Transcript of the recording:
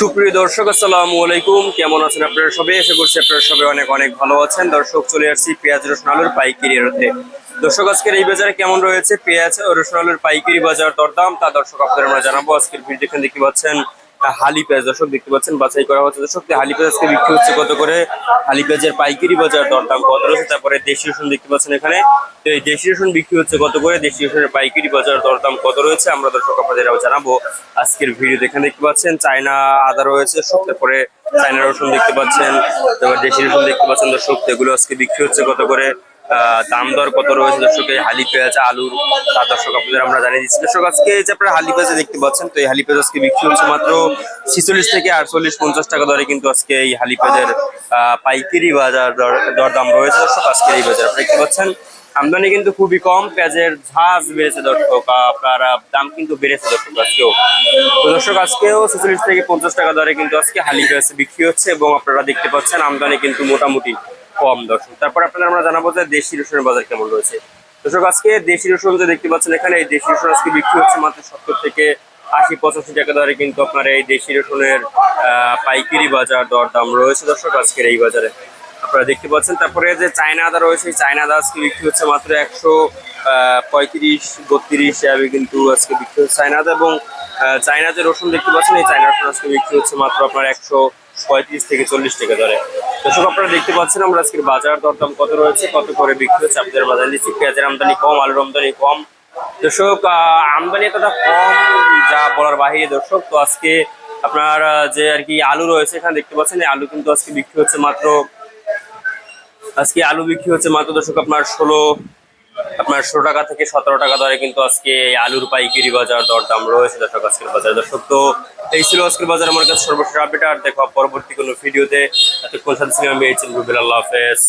সুপ্রিয় দর্শক, আসসালামু আলাইকুম। কেমন আছেন আপনারা সবাই? আশা করছি আপনারা সবাই অনেক অনেক ভালো আছেন। দর্শক, চলে আসছি পেঁয়াজ, রসুন, আলুর পাইকারি রোধে দর্শক, আজকের এই বাজারে কেমন রয়েছে? পেঁয়াজ, রসুন, আলুর পাইকারি বাজার দরদাম, তা দর্শক আপনারা আমরা জানাব। আজকের ভিডিও দেখতে পাচ্ছেন হালি পেঁয়াজ দর্শক দেখতে পাচ্ছেন, বাছাই করা হচ্ছে দর্শক। হালি পেঁয়াজ আজকে বিক্রি হচ্ছে কত করে? হালি পেঁয়াজের পাইকারি বাজার দরদাম কত রয়েছে? তারপরে দেশি রসুন দেখতে পাচ্ছেন এখানে। তো এই দেশি রসুন বিক্রি হচ্ছে কত করে? দেশি রসুনের পাইকারি বাজার দরদাম কত রয়েছে? আমরা দর্শক আপনাদের জানাব। আজকের ভিডিও এখানে দেখতে পাচ্ছেন, চায়না আদা রয়েছে তারপরে চায়না রসুন দেখতে পাচ্ছেন, তারপর দেশি রসুন দেখতে পাচ্ছেন দর্শক। এগুলো আজকে বিক্রি হচ্ছে কত করে? দাম দর কত রয়েছে? দর্শক, এই হালি পেঁয়াজ, আলুর তা দর্শক আপনাদের আমরা জানিয়ে দিচ্ছি। দর্শক, আজকে যে আপনারা হালি পেঁয়াজ দেখতে পাচ্ছেন, তো এই হালি পেঁয়াজ আজকে বিক্রি হচ্ছে মাত্র ছিচল্লিশ থেকে আটচল্লিশ পঞ্চাশ টাকা দরে, কিন্তু আজকে এই হালি পেঁয়াজের পাইকারি বাজার দর- দরদাম রয়েছে। দর্শক, আজকে এই বাজার আপনারা দেখতে পাচ্ছেন, আমদানি কিন্তু খুবই কম, পেঁয়াজের ঝাঁজ বেড়েছে দর্শক আপনার দাম কিন্তু বেড়েছে দর্শক আজকেও। তো দর্শক, আজকেও ছেচল্লিশ থেকে পঞ্চাশ টাকা দরে কিন্তু আজকে হালি পেঁয়াজ বিক্রি হচ্ছে, এবং আপনারা দেখতে পাচ্ছেন আমদানি কিন্তু মোটামুটি কম দর্শক। তারপর আপনাদের আমরা জানাব যে দেশি রসুনের বাজার কেমন রয়েছে। দর্শক, আজকে দেশি রসুন যে দেখতে পাচ্ছেন এখানে, এই দেশি রসুন আজকে বিক্রি হচ্ছে মাত্র সত্তর থেকে আশি, পঁচাশি টাকা দরে, কিন্তু আপনার এই দেশি রসুনের পাইকারি বাজার দর দাম রয়েছে দর্শক আজকের এই বাজারে। আপনারা দেখতে পাচ্ছেন, তারপরে যে চায়না আদা রয়েছে চায়না আদা আজকে বিক্রি হচ্ছে মাত্র একশো পঁয়ত্রিশ, বত্রিশ হিসাবে কিন্তু আজকে বিক্রি হচ্ছে চায়না আদা এবং চায়না যে রসুন দেখতে পাচ্ছেন, এই চায়না রসুন আজকে বিক্রি হচ্ছে মাত্র আপনার একশো পঁয়ত্রিশ থেকে চল্লিশ টাকা ধরে দর্শক, আপনারা দেখতে পাচ্ছেন আমরা আজকের বাজার দরদাম কত রয়েছে, কত করে বিক্রি হচ্ছে আপনাদের বাজার। দিচ্ছি পেঁয়াজের আমদানি কম, আলুর আমদানি কম? দর্শক আমদানি এতটা কম যা বলার বাহিরে দর্শক, তো আজকে আপনার যে আর কি আলু রয়েছে এখানে দেখতে পাচ্ছেন আলু কিন্তু আজকে বিক্রি হচ্ছে মাত্র, আজকে আলু বিক্রি হচ্ছে মাত্র দর্শক আপনার ষোলো আপনার ষোলো টাকা থেকে সতেরো টাকা দরে কিন্তু আজকে আলুর পাইকারি বাজার দরদাম রয়েছে দর্শক আজকের বাজারে। দর্শক, তো এই ছিল আজকের বাজার। আমার কাছে সর্বশেষ আপডেট আর দেখো, পরবর্তী কোনো ভিডিওতে এতক্ষণ সাথে আমি এই রুবেল। আল্লাহ হাফেজ।